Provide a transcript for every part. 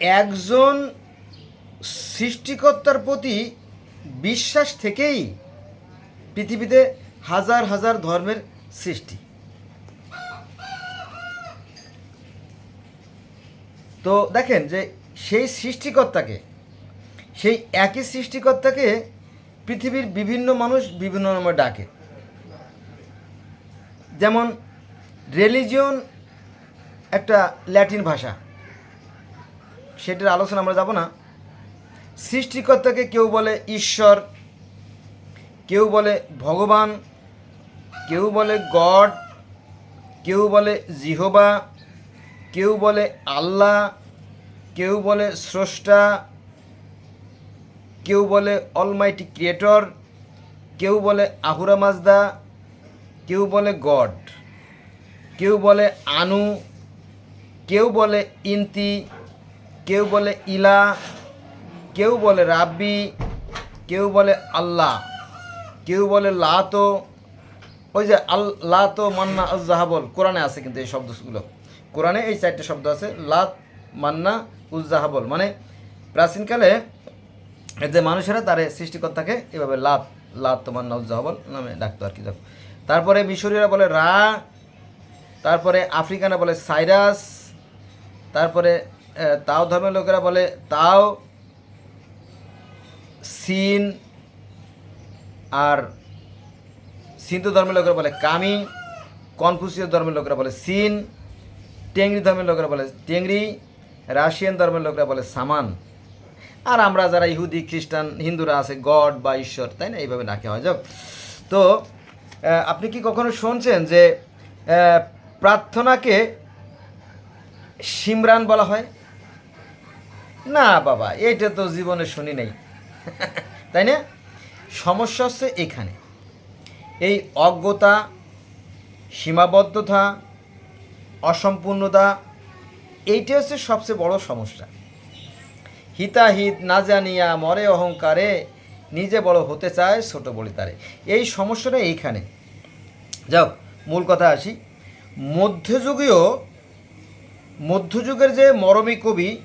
একজন সৃষ্টিকর্তার প্রতি বিশ্বাস থেকেই পৃথিবীতে হাজার হাজার ধর্মের সৃষ্টি। তো দেখেন যে সেই সৃষ্টিকর্তাকে, সেই একই সৃষ্টিকর্তাকে পৃথিবীর বিভিন্ন মানুষ বিভিন্ন নামে ডাকে। যেমন রিলিজিয়ন একটা ল্যাটিন ভাষা। সেটার আলোচনা আমরা যাব না সৃষ্টিকর্তাকে কেউ বলে ঈশ্বর কেউ বলে ভগবান কেউ বলে গড কেউ বলে জিহবা কেউ বলে আল্লাহ কেউ বলে স্রষ্টা কেউ বলে অলমাইটি ক্রিয়েটর কেউ বলে আহুরা মাজদা কেউ বলে গড কেউ বলে আনু কেউ বলে ইন্তি কেউ বলে ইলা, কেউ বলে রাব্বি, কেউ বলে আল্লাহ, কেউ বলে লাতো, ওই যে আল্লাহ তো মান্না উজ্জাহাবল, কোরআনে আছে কিন্তু এই শব্দগুলো। কোরআনে এই চারটে শব্দ আছে, লাত মান্না উজ্জাহাবল মানে প্রাচীনকালে যে মানুষেরা তারে সৃষ্টিকর্তাকে এভাবে লাত লাত তো মান্না উজ্জাহাবল নামে ডাকতো আর কি, দেখো। তারপরে মিশরীয়রা বলে রা, তারপরে আফ্রিকানরা বলে সাইরাস, তারপরে তাও ধর্মের লোকেরা বলে, তাও সিন আর সিন্ধু ধর্মের লোকেরা বলে কামি কনফুসীয় ধর্মের লোকেরা বলে সিন, টেংরি ধর্মের লোকেরা বলে টেংরি, রাশিয়ান ধর্মের লোকেরা বলে সামান। আর আমরা যারা ইহুদি, খ্রিস্টান, হিন্দুরা আছে, গড বা ঈশ্বর, তাই না? এইভাবে ডাকে হয় যাক। তো আপনি কি কখনো শুনছেন যে প্রার্থনাকে সিমরান বলা হয়? না বাবা, এটা তো জীবনে শুনি নাই। তাই না? সমস্যা হচ্ছে এখানে। এই অজ্ঞতা, সীমাবদ্ধতা, অসম্পূর্ণতা, এইটা হচ্ছে সবচেয়ে বড় সমস্যা। হিতাহিত, না জানিয়া, মরে অহংকারে নিজে বড় হতে চায় ছোট বলি তারে এই সমস্যাটা এইখানে। যাক মূল কথা আসি। মধ্যযুগীয়, মধ্যযুগের যে মরমী কবি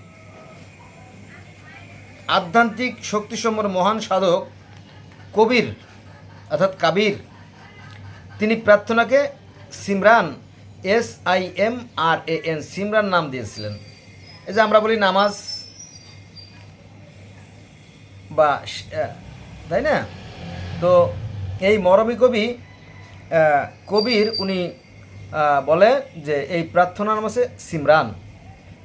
আধ্যাত্মিক শক্তিসম্পন্ন মহান সাধক কবির, অর্থাৎ কাবির। তিনি প্রার্থনাকে Simran, S I M R A N, Simran নাম দিয়েছিলেন। এই যে আমরা বলি নামাজ বা তাই না? তো এই মরমী কবি কবির উনি বলে যে এই প্রার্থনার নাম হচ্ছে সিমরান।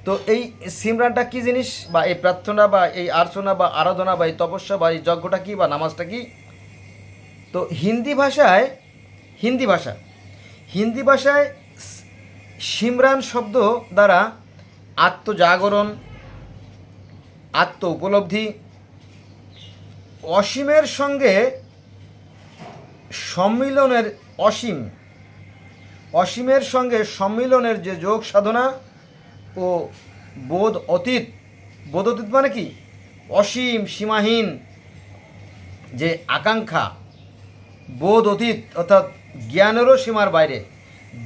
তো এই সিমরানটা কি জিনিস? বা এই প্রার্থনা বা এই আর্চনা বা আরাধনা বা এই তপস্যা বা এই যজ্ঞটা কি বা নামাজটা কি? তো হিন্দি ভাষায়, হিন্দি ভাষা, হিন্দি ভাষায় সিমরান শব্দ দ্বারা আত্মজাগরণ আত্ম উপলব্ধি অসীমের সঙ্গে সম্মিলনের অসীম, অসীমের সঙ্গে সম্মিলনের যে যোগ সাধনা ও বোধ অতীত। বোধ অতীত মানে কি? অসীম, সীমাহীন যে আকাঙ্ক্ষা। বোধ অতীত অর্থাৎ জ্ঞানেরও সীমার বাইরে।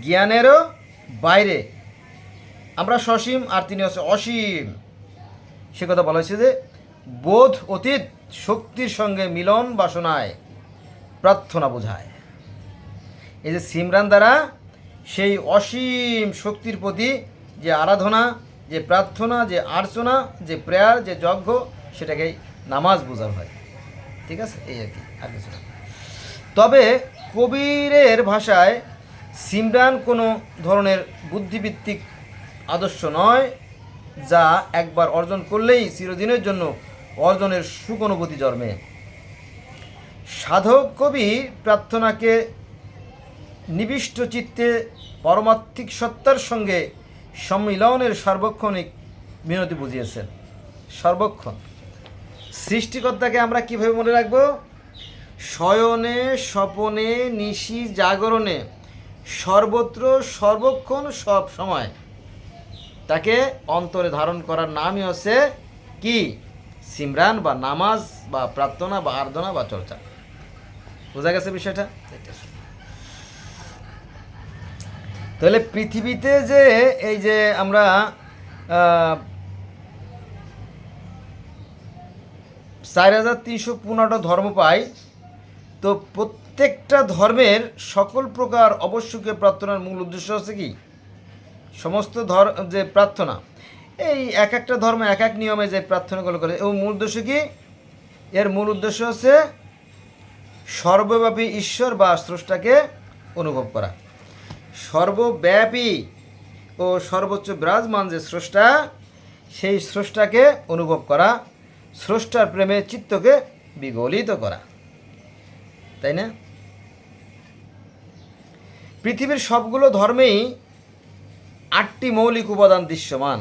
জ্ঞানেরও বাইরে। আমরা সসীম আর তিনি হচ্ছে অসীম। সে কথা বলা হয়েছে যে বোধ অতীত শক্তির সঙ্গে মিলন বাসনায় প্রার্থনা বোঝায়। এই যে সিমরান দ্বারা সেই অসীম শক্তির প্রতি যে আরাধনা, যে প্রার্থনা, যে আর্চনা, যে প্রেয়ার, যে যজ্ঞ, সেটাকেই নামাজ বোঝানো হয়। ঠিক আছে? এই আর কি আর কিছু তবে কবিরের ভাষায় সিমরান কোনো ধরনের বুদ্ধিভিত্তিক আদর্শ নয়, যা একবার অর্জন করলেই চিরদিনের জন্য অর্জনের সুকনুভূতি জন্মে। সাধক কবি প্রার্থনাকে নিবিষ্ট চিত্তে পরমাত্মিক সত্তার সঙ্গে সম্মিলনের সার্বক্ষণিক মিনতি বুঝিয়েছেন। সর্বক্ষণ। সৃষ্টিকর্তাকে আমরা কীভাবে মনে রাখব? শয়নে, স্বপনে, নিশি, জাগরণে। সর্বত্র সর্বক্ষণ, সব সময়। তাকে অন্তরে ধারণ করার নামই হচ্ছে কি? সিমরান বা নামাজ বা প্রার্থনা বা আরাধনা বা চর্চা। বোঝা গেছে বিষয়টা? তাহলে পৃথিবীতে যে এই যে আমরা চার হাজার তিনশো পনেরোটা ধর্ম পাই, তো প্রত্যেকটা ধর্মের সকল প্রকার অবশ্যকে প্রার্থনার মূল উদ্দেশ্য হচ্ছে কি? সমস্ত ধর, যে প্রার্থনা। এই এক একটা ধর্ম এক এক নিয়মে যে প্রার্থনাগুলো করে, এবং মূল উদ্দেশ্য কি? এর মূল উদ্দেশ্য হচ্ছে সর্বব্যাপী ঈশ্বর বা স্রষ্টাকে অনুভব করা। সর্বব্যাপী ও সর্বোচ্চ বিরাজমান যে স্রষ্টা, সেই স্রষ্টাকে অনুভব করা, স্রষ্টার প্রেমে চিত্তকে বিগলিত করা। তাই না? পৃথিবীর সবগুলো ধর্মেই আটটি মৌলিক উপাদান দৃশ্যমান।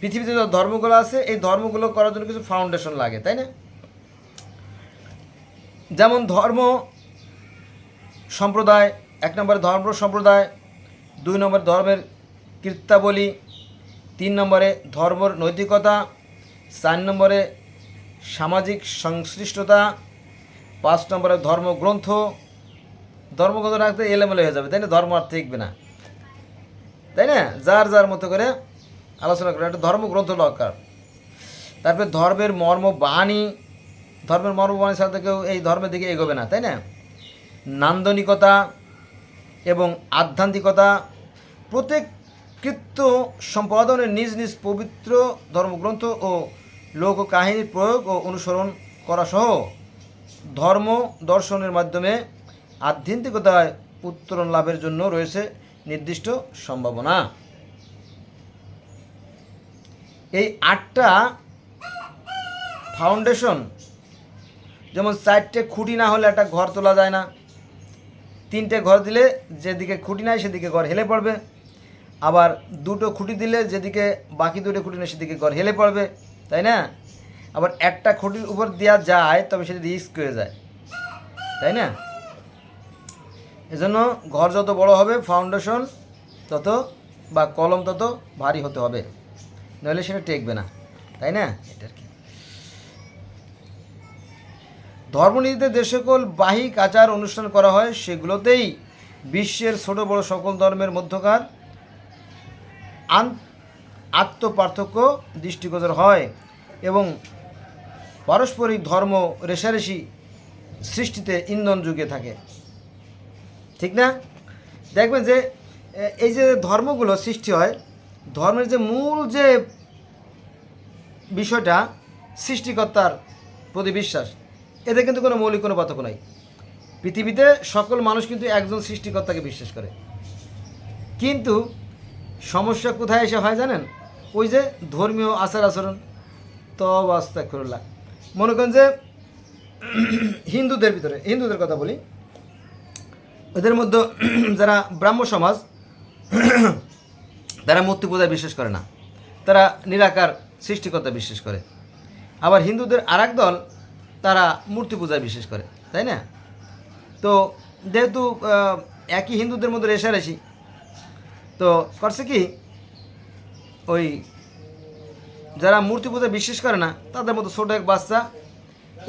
পৃথিবীতে যে ধর্মগুলো আছে, এই ধর্মগুলো করার জন্য কিছু ফাউন্ডেশন লাগে, তাই না? যেমন ধর্ম সম্প্রদায় এক নম্বরে ধর্ম সম্প্রদায়, দুই নম্বর ধর্মের কীর্তাবলী তিন নম্বরে ধর্মর নৈতিকতা, চার নম্বরে সামাজিক সংশ্লিষ্টতা, পাঁচ নম্বরে ধর্মগ্রন্থ। ধর্মগ্রন্থ রাখতে এলোমেলো হয়ে যাবে, তাই না? ধর্ম আর থাকবে না। তাই না? যার যার মতো করে আলোচনা করে একটা ধর্মগ্রন্থ দরকার। তারপরে ধর্মের মর্ম বাণী ধর্মের মর্ম বাণী ছাড়া কেউ এই ধর্মের দিকে এগোবে না, তাই না? নান্দনিকতা এবং আধ্যাত্মিকতা প্রত্যেক কৃত্য সম্পাদনের নিজ নিজ পবিত্র ধর্মগ্রন্থ ও লোক কাহিনীর প্রয়োগ ও অনুসরণ করা সহ ধর্ম দর্শনের মাধ্যমে আধ্যাত্মিকতায় উত্তরণ লাভের জন্য রয়েছে নির্দিষ্ট সম্ভাবনা। এই আটটা ফাউন্ডেশন যেমন চারটে খুঁটি না হলে একটা ঘর তোলা যায় না। তিনটে ঘর দিলে যেদিকে খুঁটি নাই সেদিকে ঘর হেলে পড়বে। আবার দুটো খুঁটি দিলে যেদিকে বাকি দুটো খুঁটি নেই সেদিকে ঘর হেলে পড়বে, তাই না? আবার একটা খুঁটির উপর দেওয়া যায়, তবে সেটা রিস্ক হয়ে যায়, তাই না? এজন্য ঘর যত বড় হবে ফাউন্ডেশন তত বা কলম তত ভারী হতে হবে। নইলে সেটা টেকবে না, তাই না? এটা আর কি? ধর্মনীতিতে যে সকল বাহিক আচার অনুষ্ঠান করা হয়, সেগুলোতেই বিশ্বের ছোট বড় সকল ধর্মের মধ্যকার আত্মপার্থক্য দৃষ্টিগোচর হয় এবং পারস্পরিক ধর্ম রেশারেশি সৃষ্টিতে ইন্ধন যুগে থাকে। ঠিক না? দেখবেন যে এই যে ধর্মগুলো সৃষ্টি হয়, ধর্মের যে মূল যে বিষয়টা সৃষ্টিকর্তার প্রতি বিশ্বাস এতে কিন্তু কোনো মৌলিক কোনো পার্থক্য নাই। পৃথিবীতে সকল মানুষ কিন্তু একজন সৃষ্টিকর্তাকে বিশ্বাস করে। কিন্তু সমস্যা কোথায় এসে হয় জানেন? ওই যে ধর্মীয় আচার আচরণ। তব আস্তাকুরুল্লাহ মনে করেন যে হিন্দুদের ভিতরে, হিন্দুদের কথা বলি। এদের মধ্যে যারা ব্রাহ্ম সমাজ, তারা মূর্তি পূজায় বিশ্বাস করে না। তারা নিরাকার সৃষ্টিকর্তা বিশ্বাস করে। আবার হিন্দুদের আরেক দল তারা মূর্তি পূজায় বিশ্বাস করে, তাই না? তো যেহেতু একই হিন্দুদের মধ্যে রেশারেশি তো করছে কি, ওই যারা মূর্তি পূজা বিশ্বাস করে না, তাদের মতো ছোটো এক বাচ্চা,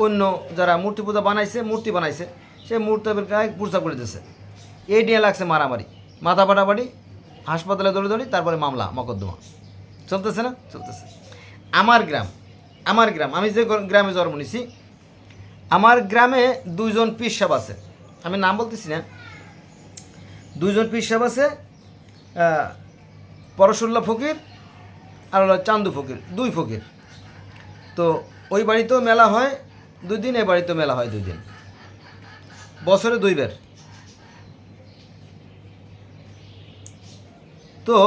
অন্য যারা মূর্তি পূজা বানাইছে, মূর্তি বানাইছে, সে মূর্তি গায়ে পূজা করে দিয়েছে এই নিয়ে লাগছে মারামারি, মাথা পাটাপাটি হাসপাতালে দৌড়ে দৌড়ি, তারপরে মামলা, মকদ্দমা। চলতেছে না? চলতেছে। আমার গ্রাম আমার গ্রাম, আমি যে গ্রামে জন্ম নিছি আমার গ্রামে দুইজন পীর সাহেব আছে। আমি নাম বলতেছি না। দুইজন পীর সাহেব আছে পরশুল্লা ফকির আর চান্দু ফকির, দুই ফকির। তো ওই বাড়িতেও মেলা হয়, দুই দিন এই বাড়িতেও মেলা হয় দুই দিন। বছরে দুইবার। তো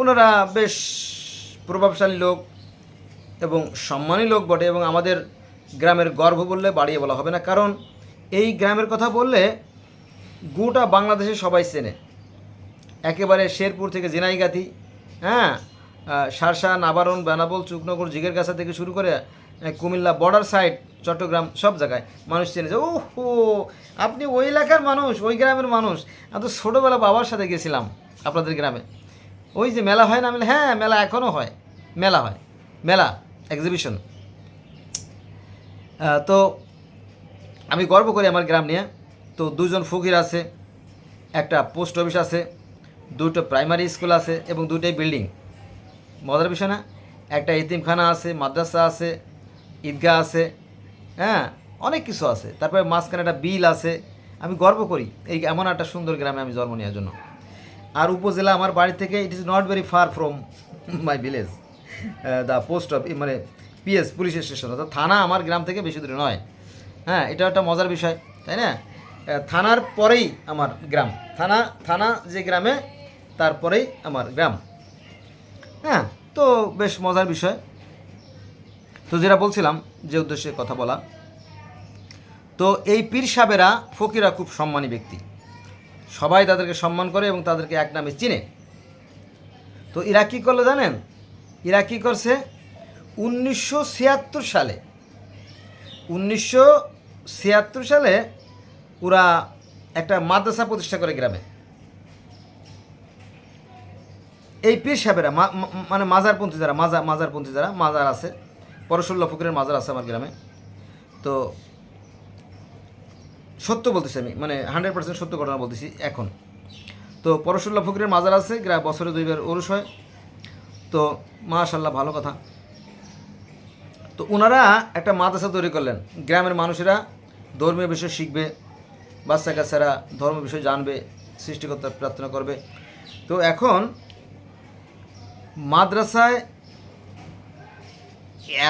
ওনারা বেশ প্রভাবশালী লোক এবং সম্মানী লোক বটে এবং আমাদের গ্রামের গর্ব বললে বাড়িয়ে বলা হবে না। কারণ এই গ্রামের কথা বললে গোটা বাংলাদেশে সবাই চেনে। একেবারে শেরপুর থেকে জিনাইগাতি হ্যাঁ? সারসা, নাবারণ বেনাবল চুকনগর জিগের কাছা থেকে শুরু করে কুমিল্লা বর্ডার সাইড চট্টগ্রাম সব জায়গায় মানুষ চেনে যে ও হো আপনি ওই এলাকার মানুষ, ওই গ্রামের মানুষ। আমি তো ছোটোবেলা বাবার সাথে গেছিলাম আপনাদের গ্রামে। ওই যে মেলা হয় না? আমি হ্যাঁ মেলা এখনও হয়। মেলা হয়। মেলা এক্সিবিশন তো আমি গর্ব করি আমার গ্রাম নিয়ে। তো দুজন ফকির আছে, একটা পোস্ট অফিস আছে, দুটো প্রাইমারি স্কুল আছে এবং দুটোই বিল্ডিং। মজার বিষয় না, একটা ইতিমখানা আছে, মাদ্রাসা আছে, ঈদগাহ আছে হ্যাঁ অনেক কিছু আছে। তারপরে মাঝখানে একটা বিল আছে। আমি গর্ব করি এই এমন একটা সুন্দর গ্রামে আমি জন্ম নেওয়ার জন্য। আর উপজেলা আমার বাড়ি থেকে it is not very far from my village the post of মানে পিএস, পুলিশ স্টেশন, অর্থাৎ থানা আমার গ্রাম থেকে বেশি দূরে নয়। হ্যাঁ এটা একটা মজার বিষয়, তাই না? থানার পরেই আমার গ্রাম। থানা থানা যে গ্রামে তারপরেই আমার গ্রাম। হ্যাঁ তো বেশ মজার বিষয়। তো যেটা বলছিলাম, যে উদ্দেশ্যে কথা বলা, তো এই পীর সাহেবেরা ফকিরা খুব সম্মানী ব্যক্তি। সবাই তাদেরকে সম্মান করে এবং তাদেরকে এক নামে চিনে। তো এরা কী করল জানেন? এরা কী করছে? উনিশশো ছিয়াত্তর সালে, উনিশশো ছিয়াত্তর সালে ওরা একটা মাদ্রাসা প্রতিষ্ঠা করে গ্রামে। এই পীর সাহেবেরা মানে মাজারপন্থী যারা মাজার মাজারপন্থী যারা, মাজার আছে, পরশুল্লা ফকিরের মাজার আছে আমার গ্রামে। তো সত্য বলতেছি আমি মানে হান্ড্রেড পার্সেন্ট সত্য ঘটনা বলতেছি এখন। তো পরশুল্লা ফকিরের মাজার আছে গ্রা- বছরে দুইবার ওরস হয়। তো মাশাল্লাহ ভালো কথা। তো ওনারা একটা মাদ্রাসা তৈরি করলেন। গ্রামের মানুষেরা ধর্মীয় বিষয় শিখবে, বাচ্চা কাচ্চারা ধর্ম বিষয় জানবে সৃষ্টিকর্তা প্রার্থনা করবে। তো এখন মাদ্রাসায়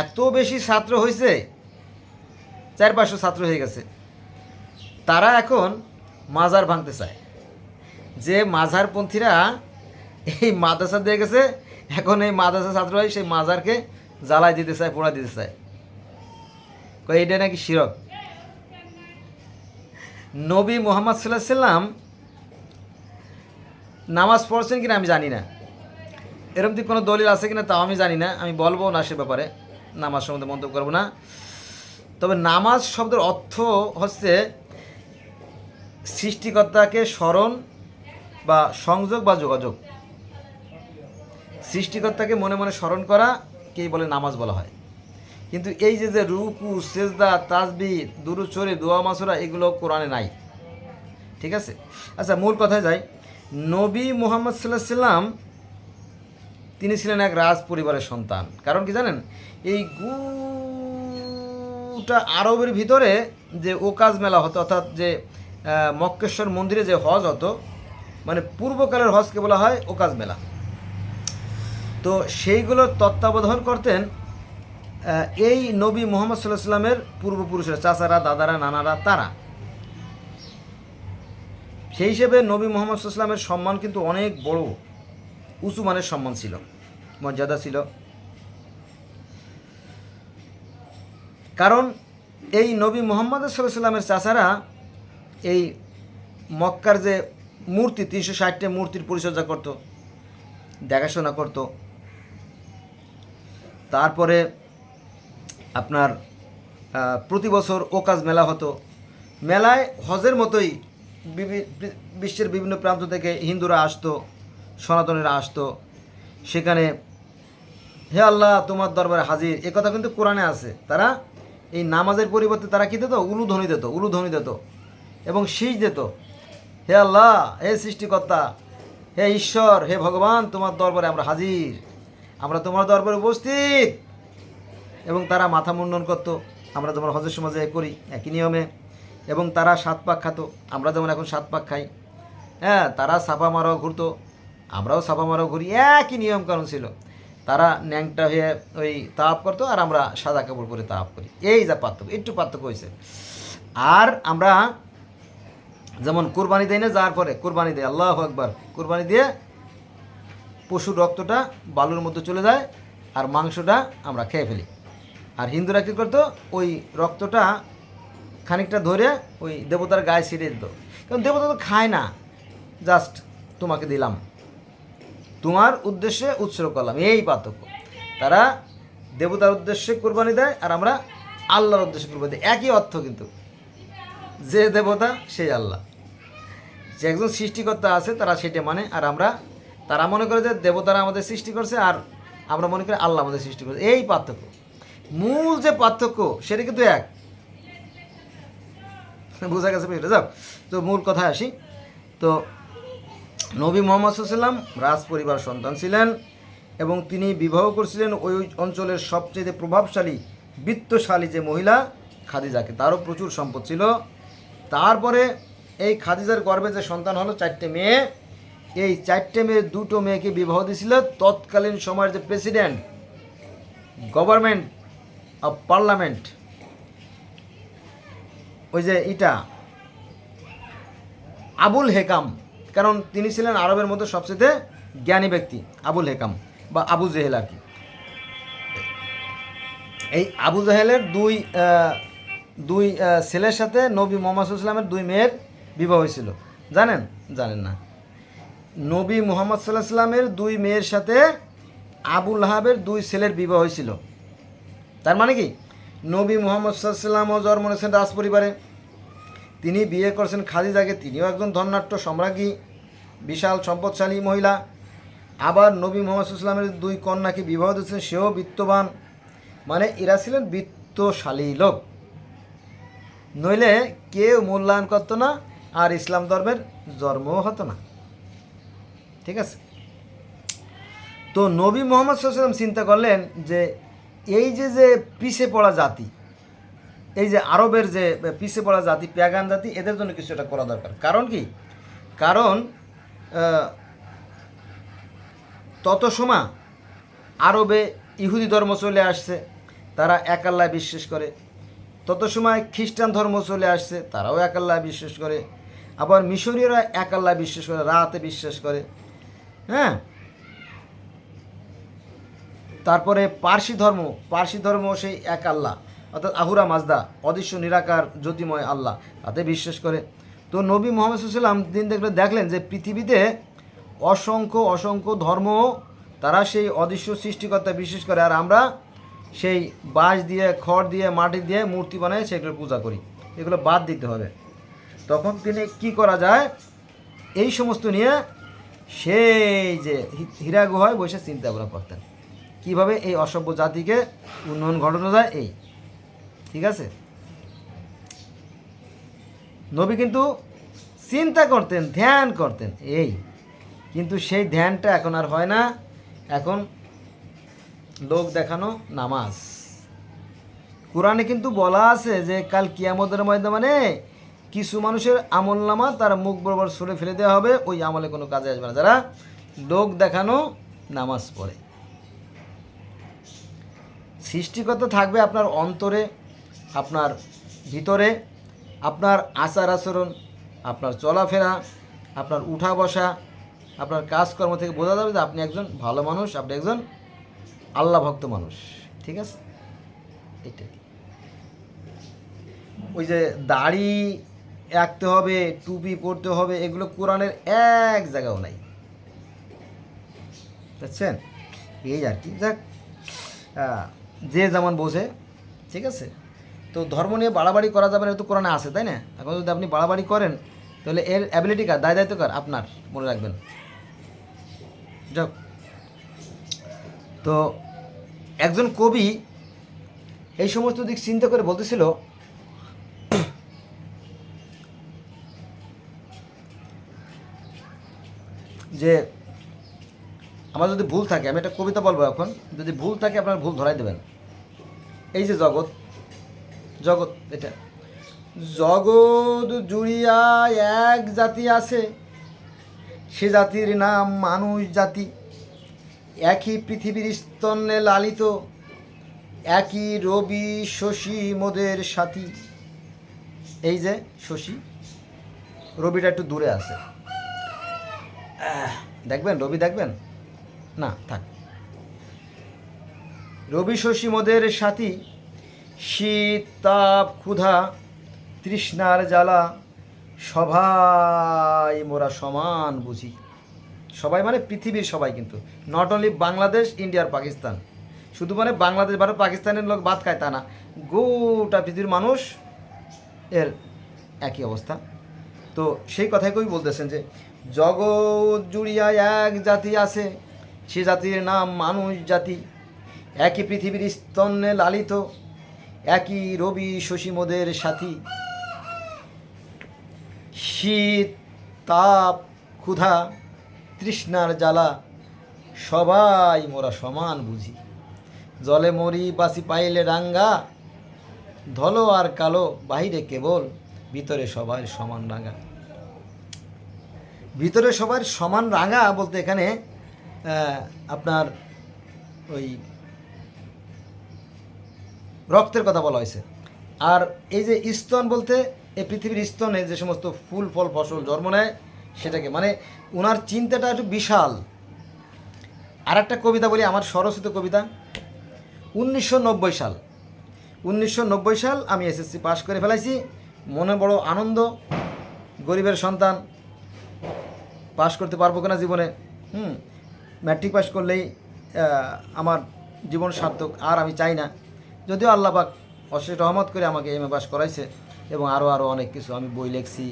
এত বেশি ছাত্র হয়েছে চার পাঁচশো ছাত্র হয়ে গেছে। তারা এখন মাজার ভাঙতে চায়। যে মাজারপন্থীরা এই মাদ্রাসা দিয়ে গেছে, এখন এই মাদ্রাসা ছাত্র হয় সেই মাজারকে জ্বালাই দিতে চায়, পোড়া দিতে চায়। এটা নাকি শিরক? নবী মোহাম্মদ সাল্লাহ সাল্লাম নামাজ পড়ছেন কিনা আমি জানি না। এরকম কি কোনো দলিল আছে কিনা তাও আমি জানি না। আমি বলব না সে ব্যাপারে। নামাজ সম্বন্ধে মন্তব্য করব না। তবে নামাজ শব্দের অর্থ হচ্ছে সৃষ্টিকর্তাকে স্মরণ বা সংযোগ বা যোগাযোগ। সৃষ্টিকর্তাকে মনে মনে স্মরণ করা কেই বলে নামাজ বলা হয়। কিন্তু এই যে যে রুকু, সেজদা তাজবি দুরুচরে দোয়া, মাসুরা, এগুলো কোরআনে নাই। ঠিক আছে? আচ্ছা মূল কথায় যাই। নবী মোহাম্মদ সাল্লাহ সাল্লাম, তিনি ছিলেন এক রাজ পরিবারের সন্তান। কারণ কি জানেন? এই গুটা আরবের ভিতরে যে ওকাজ মেলা হতো, অর্থাৎ যে মক্কেশ্বর মন্দিরে যে হজ হতো মানে পূর্বকালের হজকে বলা হয় ওকাজ মেলা। তো সেইগুলোর তত্ত্বাবধান করতেন এই নবী মোহাম্মদ সাল্লাহ সাল্লামের পূর্বপুরুষেরা, চাচারা, দাদারা, নানারা, তারা। সেই হিসেবে নবী মোহাম্মদ ওয়াসাল্লামের সম্মান কিন্তু অনেক বড়, উঁচু মানের সম্মান ছিল, মর্যাদা ছিল। কারণ এই নবী মোহাম্মদ সাল্লাহ সাল্লামের চাচারা এই মক্কার যে মূর্তি, তিনশো ষাটটা মূর্তির পরিচর্যা করত, দেখাশোনা করত তারপরে আপনার প্রতি বছর ওকাজ মেলা হতো। মেলায় হজের মতোই বিশ্বের বিভিন্ন প্রান্ত থেকে হিন্দুরা আসতো, সনাতনীরা আসতো। সেখানে, হে আল্লাহ, তোমার দরবারে হাজির। এ কথা কিন্তু কোরআনে আছে। তারা এই নামাজের পরিবর্তে তারা কী দিত? উলুধ্বনি দিত উলুধ্বনি দিত এবং শীষ দিত। হে আল্লাহ, হে সৃষ্টিকর্তা, হে ঈশ্বর, হে ভগবান, তোমার দরবারে আমরা হাজির। আমরা তোমার দরবারে উপস্থিত। এবং তারা মাথা মুন্ডন করতো, আমরা যেমন হজের সমাজে করি, একই নিয়মে। এবং তারা সাত পাক খাতো, আমরা যেমন এখন সাত পাক খাই। হ্যাঁ তারা সাপা মারাও ঘুরতো, আমরাও সাপা মারাও ঘুরি, একই নিয়ম কারণ ছিল। তারা ন্যাংটা হয়ে ওই তাপ করতো, আর আমরা সাদা কাপড় পরে তাপ করি। এই যা পার্থক্য, একটু পার্থক্য হয়েছে। আর আমরা যেমন কোরবানি দেয় না যাওয়ার পরে কোরবানি দেয়, আল্লাহ আকবার, কোরবানি দিয়ে পশুর রক্তটা বালুর মধ্যে চলে যায় আর মাংসটা আমরা খেয়ে ফেলি। আর হিন্দুরা কী করতো? ওই রক্তটা খানিকটা ধরে ওই দেবতার গায়ে ছিটিয়ে দিত। কারণ দেবতা তো খায় না। জাস্ট তোমাকে দিলাম। তোমার উদ্দেশ্যে উৎসর্গ করলাম। এই পার্থক্য। তারা দেবতার উদ্দেশ্যে কোরবানি দেয় আর আমরা আল্লাহর উদ্দেশ্যে কোরবানি দিই। একই অর্থ কিন্তু। যে দেবতা, সেই আল্লাহ। যে একজন সৃষ্টিকর্তা আছে, তারা সেটা মানে আর আমরা তারা মনে করে যে দেবতারা আমাদের সৃষ্টি করছে আর আমরা মনে করি আল্লাহ আমাদের সৃষ্টি করছে। এই পার্থক্য। মূল যে পার্থক্য, সেটা কিন্তু এক। বোঝা গেছে যাক, তো মূল কথায় আসি। তো নবী মোহাম্মদ সাল্লাম রাজ পরিবার সন্তান ছিলেন এবং তিনি বিবাহ করছিলেন ওই অঞ্চলের সবচেয়ে প্রভাবশালী, বিত্তশালী যে মহিলা, খাদিজাকে। তারও প্রচুর সম্পদ ছিল। তারপরে এই খাদিজার গর্ভে যে সন্তান হলো, চারটে মেয়ে এই চারটে মেয়ে, দুটো মেয়েকে বিবাহ দিয়েছিল। তৎকালীন সময়ের যে প্রেসিডেন্ট গভর্নমেন্ট অফ পার্লামেন্ট ওই যে এটা, আবুল হেকাম। কারণ তিনি ছিলেন আরবের মধ্যে সবচেয়ে জ্ঞানী ব্যক্তি, আবুল হেকাম বা আবু জেহেল আর কি। এই আবু জাহেলের দুই দুই ছেলের সাথে নবী মোহাম্মদ ইসলামের দুই মেয়ের বিবাহ হয়েছিল। জানেন? জানেন না। নবী মোহাম্মদ সাল্লাহ সাল্লামের দুই মেয়ের সাথে আবুল হাবের দুই ছেলের বিবাহ হয়েছিল। তার মানে কি? নবী মোহাম্মদ সাল্লামও জন্ম নিয়েছেন রাজ পরিবারে তিনি বিয়ে করছেন খাদিজাকে। তিনিও একজন ধন্যাট্য সম্রাজ্ঞী, বিশাল সম্পদশালী মহিলা। আবার নবী মোহাম্মদ ইসলামের দুই কন্যাকে বিবাহ দিয়েছেন, সেও বিত্তবান। মানে এরা ছিলেন বিত্তশালী লোক। নইলে কেউ মূল্যায়ন করতো না আর ইসলাম ধর্মের জন্মও হতো না। ঠিক আছে? তো নবী মোহাম্মদ সাল্লাম চিন্তা করলেন যে এই যে যে পিছে পড়া জাতি, এই যে আরবের যে পিছে পড়া জাতি, প্যাগান জাতি, এদের জন্য কিছু একটা করা দরকার। কারণ কি? কারণ তত সময় আরবে ইহুদি ধর্ম চলে আসছে, তারা এক আল্লাহ বিশ্বাস করে। তত সময় খ্রিস্টান ধর্ম চলে আসছে, তারাও এক আল্লাহ বিশ্বাস করে। আবার মিশরীয়রা এক আল্লাহ বিশ্বাস করে, রাতে বিশ্বাস করে। হ্যাঁ। তারপরে পার্সি ধর্ম পার্সি ধর্ম সেই এক আল্লাহ। অর্থাৎ আহুরা মাজদা, অদৃশ্য, নিরাকার, জ্যোতিময় আল্লাহ। তাতে বিশ্বাস করে। তো নবী মোহাম্মদ সাল্লাম দিন দেখলে দেখলেন যে পৃথিবীতে অসংখ্য অসংখ্য ধর্ম তারা সেই অদৃশ্য সৃষ্টিকর্তা বিশ্বাস করে। আর আমরা সেই বাঁশ দিয়ে, খড় দিয়ে, মাটি দিয়ে মূর্তি বানাই সেগুলো পূজা করি। এগুলো বাদ দিতে হবে। তখন তিনি কি করা যায়? এই সমস্ত নিয়ে সেই যে হীরা গুহায় বসে চিন্তা ভাবনা করতেন কীভাবে এই অসভ্য জাতিকে উন্নয়ন ঘটানো যায় এই? ঠিক আছে? নবী কিন্তু চিন্তা করতেন, ধ্যান করতেন, এই। কিন্তু সেই ধ্যানটা এখন আর হয় না। এখন লোক দেখানো নামাজ। কোরআনে কিন্তু বলা আছে যে, কাল কিয়ামতের ময়দানে কিছু মানুষের আমল নামা তার মুখ বরাবর সরে ফেলে দেওয়া হবে, ওই আমলে কোনো কাজে আসবে না। যারা লোক দেখানো নামাজ পড়ে। সৃষ্টিকর্তা থাকবে আপনার অন্তরে, আপনার ভিতরে, আপনার আচার আচরণ, আপনার চলাফেরা, আপনার উঠা বসা, আপনার কাজকর্ম থেকে বোঝা যাবে যে আপনি একজন ভালো মানুষ, আপনি একজন আল্লাহ ভক্ত মানুষ। ঠিক আছে? এটাই ওই যে দাড়ি রাখতে হবে, টুপি পরতে হবে, এগুলো কোরআনের এক জায়গাও নাই। বুঝছেন এই আর কি। যাক যে যেমন বোঝে, ঠিক আছে? তো ধর্ম নিয়ে বাড়াবাড়ি করা যাবে না তো কোরআনে আছে, তাই না? এখন যদি আপনি বাড়াবাড়ি করেন, তাহলে এর অ্যাবিলিটি কার? দায় দায়িত্ব কার? আপনার, মনে রাখবেন। যাক। তো একজন কবি এই সমস্ত দিক চিন্তা করে বলতেছিল যে আমার যদি ভুল থাকে, আমি একটা কবিতা বলব এখন, যদি ভুল থাকে আপনার ভুল ধরাই দেবেন। এই যে জগৎ জগৎ এটা। জগৎ জুড়িয়া এক জাতি আছে, সে জাতির নাম মানুষ জাতি। একই পৃথিবীর স্তন্যে লালিত, একই রবি শশী মোদের সাথী। এই যে শশী, রবিটা একটু দূরে আছে। দেখবেন, রবি দেখবেন? না, থাক। রবি শশী মোদের সাথী শীত তাপ ক্ষুধা, তৃষ্ণার জ্বালা, সবাই মোরা সমান বুঝি। সবাই মানে পৃথিবীর সবাই কিন্তু। নট অনলি বাংলাদেশ ইন্ডিয়ার পাকিস্তান। শুধু মানে বাংলাদেশ, ভারত, পাকিস্তানের লোক বাদ খায় তা না। গোটা পৃথিবীর মানুষ এর একই অবস্থা। তো সেই কথাই কবি বলতেছেন যে জগৎ জুড়িয়া এক জাতি আছে, সে জাতির নাম মানুষ জাতি। একই পৃথিবীর স্তন্যে লালিত, একই রবি শশীমদের সাথী। শীত, তাপ, ক্ষুধা, তৃষ্ণার জ্বালা, সবাই মোরা সমান বুঝি। জলে মরি বাসি পাইলে রাঙ্গা, ধলো আর কালো, বাহিরে কেবল, ভিতরে সবার সমান রাঙা ভিতরে সবার সমান রাঙা বলতে এখানে আপনার ওই রক্তের কথা বলা হয়েছে। আর এই যে স্তন বলতে, এই পৃথিবীর স্তনে যে সমস্ত ফুল, ফল, ফসল জন্ম নেয়, সেটাকে মানে ওনার চিন্তাটা একটু বিশাল। আর একটা কবিতা বলি, আমার সরস্বতী কবিতা। উনিশশো নব্বই সাল। উনিশশো নব্বই সাল আমি এসএসসি পাশ করে ফেলাইছি। মনে বড় আনন্দ, গরিবের সন্তান পাশ করতে পারব কিনা জীবনে? হুম ম্যাট্রিক পাস করলেই আমার জীবন সার্থক, আর আমি চাই না। যদিও আল্লাহ পাক অশেষ রহমত করে আমাকে এম এ পাস করাইছে, এবং আরও আরও অনেক কিছু, আমি বই লেখছি,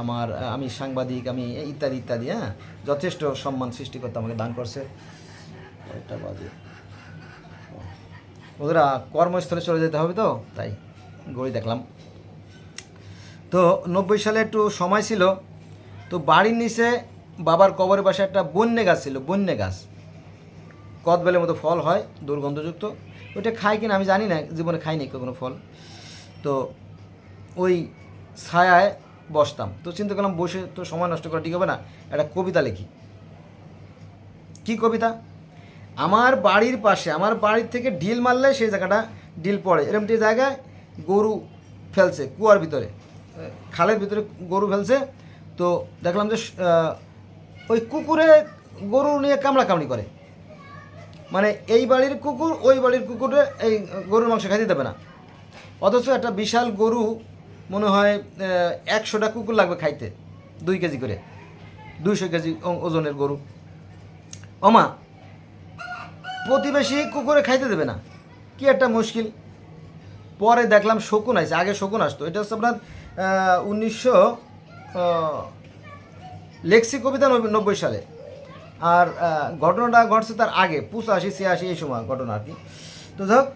আমার আমি সাংবাদিক, আমি ইত্যাদি ইত্যাদি হ্যাঁ? যথেষ্ট সম্মান সৃষ্টিকর্তা আমাকে দান করছে। ওদেরা কর্মস্থলে চলে যেতে হবে তো? তাই গড়ি দেখলাম। তো নব্বই সালে একটু সময় ছিল, তো বাড়ির নিচে বাবার কবরের পাশে একটা বন্যে গাছ ছিল, বন্যে গাছ। কদবেলের মতো ফল হয়, দুর্গন্ধযুক্ত। ওইটা খাই কিনা আমি জানি না, জীবনে খাইনি কোনো ফল। তো ওই ছায়ায় বসতাম। তো চিন্তা করলাম বসে তো সময় নষ্ট করা ঠিক হবে না, একটা কবিতা লিখি। কি কবিতা? আমার বাড়ির পাশে, আমার বাড়ির থেকে ঢিল মারলে সেই জায়গাটা ঢিল পড়ে। এরকম যে জায়গায় গরু ফেলছে, কুয়ার ভিতরে। খালের ভিতরে গরু ফেলছে। তো দেখলাম যে ওই কুকুরে গরু নিয়ে কামড়া কামড়ি করে। মানে এই বাড়ির কুকুর ওই বাড়ির কুকুরে এই গরুর মাংস খাইতে দেবে না। অথচ একটা বিশাল গরু মনে হয় একশোটা কুকুর লাগবে খাইতে, দুই কেজি করে। দুইশো কেজি ওজনের গরু। অমা প্রতিবেশী কুকুরে খাইতে দেবে না। কি একটা মুশকিল। পরে দেখলাম শকুন আছে আগে শকুন আসতো। এটা হচ্ছে আপনার উনিশশো লেক্সি কবিতা নব্বই- সালে। আর ঘটনাটা ঘটছে তার আগে, পঁচাশি, ছিয়াশি, এই সময় ঘটনা আর কি। তো ধর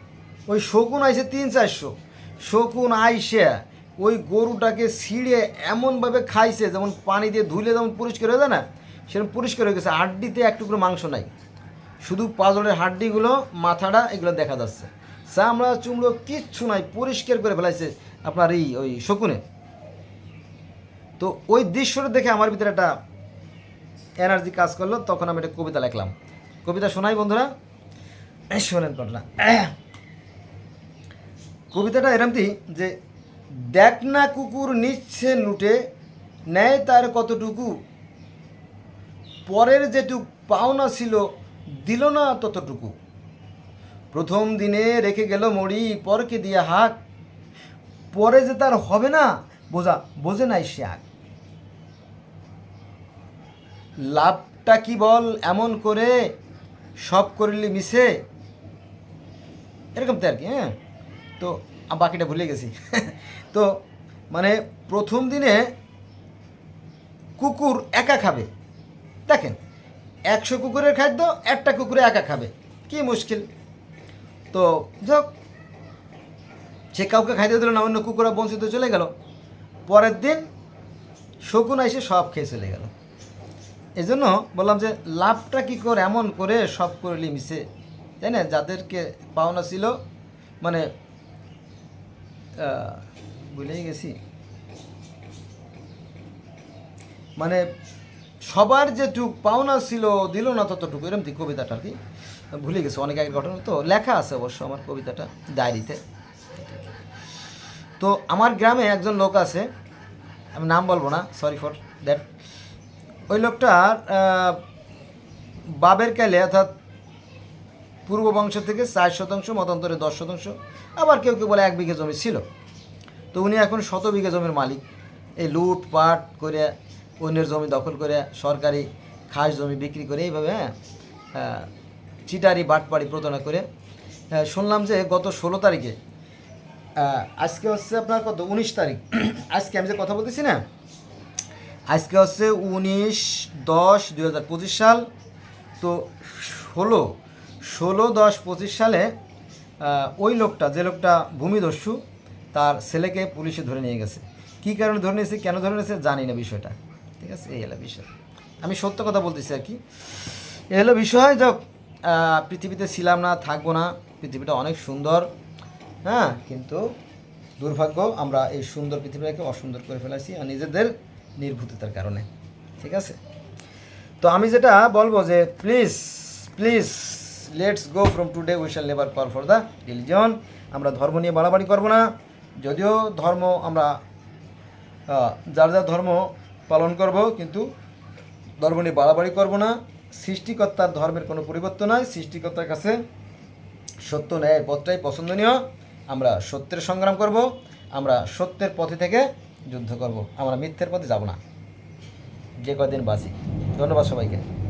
ওই শকুন আইসে তিন চারশো। শকুন আইসে, ওই গরুটাকে ছিঁড়ে এমনভাবে খাইছে, যেমন পানি দিয়ে ধুলে যেমন পরিষ্কার হয়ে যায় না, সেরকম পরিষ্কার হয়ে গেছে। হাড্ডিতে এক টুকরো মাংস নাই। শুধু পাজরের হাড্ডিগুলো, মাথাটা এগুলো দেখা যাচ্ছে। চামড়া চুমড়ো কিচ্ছু নাই, পরিষ্কার করে ফেলাইছে আপনার এই, ওই শকুনে। তো ওই দৃশ্যটা দেখে আমার ভিতরে একটা এনার্জি কাজ করল, তখন আমি একটা কবিতা লিখলাম। কবিতা শোনাই বন্ধুরা। শোনেন ঘটনা কবিতাটা এরম এরমতি যে দেখ না কুকুর নিচ্ছে লুটে, নেয় তার কতটুকু, পরের যেটুক পাওনা ছিল, দিল না ততটুকু। প্রথম দিনে রেখে গেল মরি পরকে দিয়ে হাক, পরে যে তার হবে না, বোঝা, বোঝে নাই সে আগ লাভটা কি বল? এমন করে সব করলি মিশে? এরকম তো আর কি হ্যাঁ? তো বাকিটা ভুলে গেছি। তো মানে প্রথম দিনে কুকুর একা খাবে। দেখেন, একশো কুকুরের খাদ্য, একটা কুকুরে একা খাবে। কি মুশকিল। তো, যাক সে কাউকে খাইতে দিল না, অন্য কুকুরা বঞ্চিত চলে গেল। পরের দিন শকুন এসে সব খেয়ে চলে গেল। এই জন্য বললাম যে লাভটা কি করে, এমন করে সব করলি মিশে, তাই না? যাদেরকে পাওনা ছিল মানে ভুলেই গেছি। মানে সবার যেটুক পাওনা ছিল, দিল না ততটুকু এরকম কবিতাটা আর কি। ভুলে গেছে, অনেক আগের ঘটনা তো, লেখা আছে অবশ্য আমার কবিতাটা, ডায়েরিতে। তো আমার গ্রামে একজন লোক আছে, আমি নাম বলব না সরি ফর দ্যাট ওই লোকটার বাবের কালে অর্থাৎ পূর্ব বংশ থেকে চার শতাংশ, মতান্তরে দশ শতাংশ, আবার কেউ কেউ বলে এক বিঘে জমি ছিল। তো উনি এখন শত বিঘে জমির মালিক। এই লুট পাট করে অন্যের জমি দখল করে সরকারি খাস জমি বিক্রি করে এইভাবে হ্যাঁ চিটারি, বাটপাড়ি প্রতারণা করে। শুনলাম যে গত ষোলো তারিখে আজকে হচ্ছে আপনার কত? উনিশ তারিখ। আজকে আমি যে কথা বলতেছি না আজকে হচ্ছে উনিশ দশ দুই হাজার পঁচিশ সাল। তো ষোলো ষোলো দশ পঁচিশ সালে ওই লোকটা, যে লোকটা ভূমিদস্যু, তার ছেলেকে পুলিশে ধরে নিয়ে গেছে। কী কারণে ধরে নিয়েছে, কেন ধরে নিয়েছে জানি না বিষয়টা। ঠিক আছে, এই হলো বিষয়। আমি সত্য কথা বলতেছি আর কি। এ হলো বিষয়, যাক পৃথিবীতে ছিলাম না, থাকব না, পৃথিবীটা অনেক সুন্দর হ্যাঁ কিন্তু দুর্ভাগ্য, আমরা এই সুন্দর পৃথিবীটাকে অসুন্দর করে ফেলেছি, আর নিজেদের নির্ভুততার কারণে। ঠিক আছে? তো আমি যেটা বলব যে please please let's go from today we shall never call for the religion আমরা ধর্ম নিয়ে বাড়াবাড়ি করব না। যদিও ধর্ম আমরা যার যার ধর্ম পালন করব, কিন্তু ধর্ম নিয়ে বাড়াবাড়ি করব না। সৃষ্টিকর্তার ধর্মের কোনো পরিবর্তন নয় সৃষ্টিকর্তার কাছে সত্য ন্যায়ের পথটাই পছন্দনীয়। আমরা সত্যের সংগ্রাম করব। আমরা সত্যের পথে থেকে যুদ্ধ করব। আমরা মিথ্যের পথে যাব না। যে কদিন বাসি ধন্যবাদ সবাইকে।